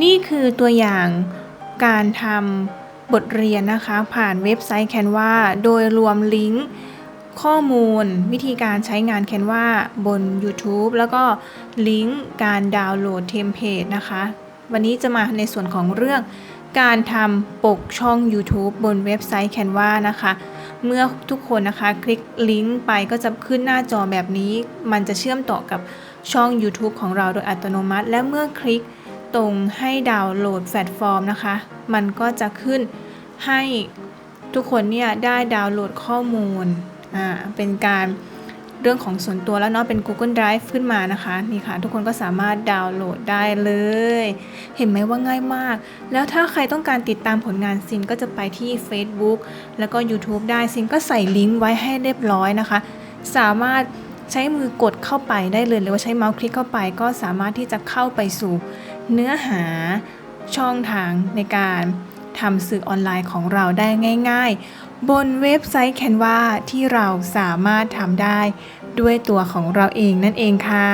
นี่คือตัวอย่างการทำบทเรียนนะคะ ผ่านเว็บไซต์ Canva โดยรวมลิงก์ข้อมูลวิธีการใช้งาน Canva บน YouTube แล้วก็ลิงก์การดาวน์โหลดเทมเพลตนะคะ วันนี้จะมาในส่วนของเรื่องการทำปกช่อง YouTube บนเว็บไซต์ Canva นะคะ เมื่อทุกคนนะคะคลิกลิงก์ไปก็จะขึ้นหน้าจอแบบนี้ มันจะเชื่อมต่อกับช่อง YouTube ของเราโดยอัตโนมัติ และเมื่อคลิก ตรงให้ดาวน์โหลดแพลตฟอร์มนะคะ มันก็จะขึ้นให้ทุกคนเนี่ยได้ดาวน์โหลดข้อมูลอ่าเป็นการเรื่องของส่วนตัวแล้วเนาะเป็น Google Drive ขึ้นมานะคะนี่ค่ะ ทุกคนก็สามารถดาวน์โหลดได้เลย เห็นไหมว่าง่ายมาก แล้วถ้าใครต้องการติดตามผลงานซินก็จะไปที่ Facebook แล้วก็ YouTube ได้ซินก็ใส่ลิงก์ไว้ให้เรียบร้อยนะคะ สามารถใช้มือกดเข้าไปได้เลยหรือว่าใช้เมาส์คลิกเข้าไป ก็สามารถที่จะเข้าไปสู่ เนื้อหาช่องทางในการทำสื่อออนไลน์ของเราได้ง่าย ๆ บนเว็บไซต์ Canva ที่เราสามารถทำได้ด้วยตัวของเราเองนั่นเองค่ะ